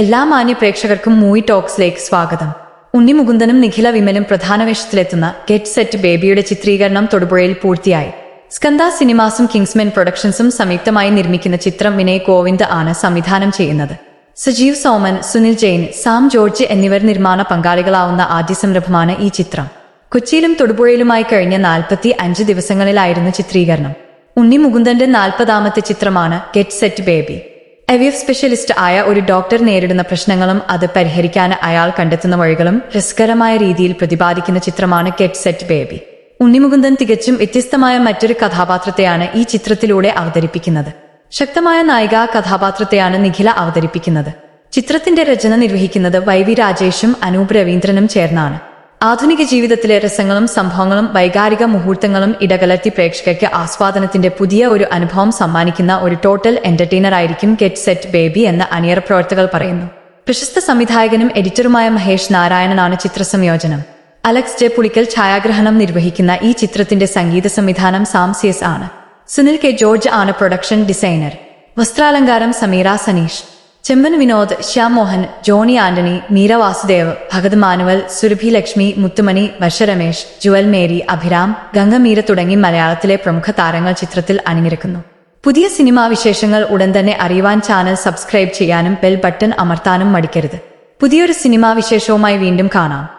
എല്ലാ മാന്യ പ്രേക്ഷകർക്കും മൂവി ടോക്സിലേക്ക് സ്വാഗതം. ഉണ്ണി മുകുന്ദനും നിഖില വിമലും പ്രധാന വേഷത്തിലെത്തുന്ന ഗെറ്റ് സെറ്റ് ബേബിയുടെ ചിത്രീകരണം തൊടുപുഴയിൽ പൂർത്തിയായി. സ്കന്ദ സിനിമാസും കിങ്സ്മെൻ പ്രൊഡക്ഷൻസും സംയുക്തമായി നിർമ്മിക്കുന്ന ചിത്രം വിനയ് കോവിന്ദ് ആണ് സംവിധാനം ചെയ്യുന്നത്. സജീവ് സോമൻ സുനിൽ ജെയിൻ സാം ജോർജ് എന്നിവർ നിർമ്മാണ പങ്കാളികളാവുന്ന ആദ്യ സംരംഭമാണ് ഈ ചിത്രം. കൊച്ചിയിലും തൊടുപുഴയിലുമായി കഴിഞ്ഞ നാൽപ്പത്തി അഞ്ച് ദിവസങ്ങളിലായിരുന്നു ചിത്രീകരണം. ഉണ്ണി മുകുന്ദന്റെ നാൽപ്പതാമത്തെ ചിത്രമാണ് get set baby. IVF specialist ആയ ഒരു ഡോക്ടർ നേരിടുന്ന പ്രശ്നങ്ങളും അത് പരിഹരിക്കാൻ അയാൾ കണ്ടെത്തുന്ന വഴികളും രസകരമായ രീതിയിൽ പ്രതിപാദിക്കുന്ന ചിത്രമാണ് കെറ്റ് സെറ്റ് ബേബി ഉണ്ണിമുകുന്ദൻ തികച്ചും വ്യത്യസ്തമായ മറ്റൊരു കഥാപാത്രത്തെയാണ് ഈ ചിത്രത്തിലൂടെ അവതരിപ്പിക്കുന്നത്. ശക്തമായ നായിക കഥാപാത്രത്തെയാണ് നിഖില അവതരിപ്പിക്കുന്നത്. ചിത്രത്തിന്റെ രചന നിർവഹിക്കുന്നത് വൈ വി രാജേഷും അനൂപ് രവീന്ദ്രനും ചേർന്നാണ്. ആധുനിക ജീവിതത്തിലെ രസങ്ങളും സംഭവങ്ങളും വൈകാരിക മുഹൂർത്തങ്ങളും ഇടകലർത്തി പ്രേക്ഷകർക്ക് ആസ്വാദനത്തിന്റെ പുതിയ ഒരു അനുഭവം സമ്മാനിക്കുന്ന ഒരു ടോട്ടൽ എന്റർടൈനർ ആയിരിക്കും ഗെറ്റ് സെറ്റ് ബേബി എന്ന് അണിയർ പ്രവർത്തകർ പറയുന്നു. പ്രശസ്ത സംവിധായകനും എഡിറ്ററുമായ മഹേഷ് നാരായണനാണ് ചിത്രസംയോജനം. അലക്സ് ജെ പുളിക്കൽ ഛായാഗ്രഹണം നിർവഹിക്കുന്ന ഈ ചിത്രത്തിന്റെ സംഗീത സംവിധാനം സാംസിയസ് ആണ്. സുനിൽ കെ ജോർജ് ആണ് പ്രൊഡക്ഷൻ ഡിസൈനർ വസ്ത്രാലങ്കാരം സമീറ സനീഷ്. ചെമ്പൻ വിനോദ് ശ്യാം മോഹൻ ജോണി ആന്റണി മീര വാസുദേവ് ഭഗത് മാനുവൽ സുരഭി ലക്ഷ്മി മുത്തുമണി വർഷ രമേശ് ജുവൽ മേരി അഭിരാം ഗംഗമീര തുടങ്ങി മലയാളത്തിലെ പ്രമുഖ താരങ്ങൾ ചിത്രത്തിൽ അണിനിരക്കുന്നു. പുതിയ സിനിമാ വിശേഷങ്ങൾ ഉടൻ തന്നെ അറിയുവാൻ ചാനൽ സബ്സ്ക്രൈബ് ചെയ്യാനും ബെൽ ബട്ടൺ അമർത്താനും മടിക്കരുത്. പുതിയൊരു സിനിമാ വിശേഷവുമായി വീണ്ടും കാണാം.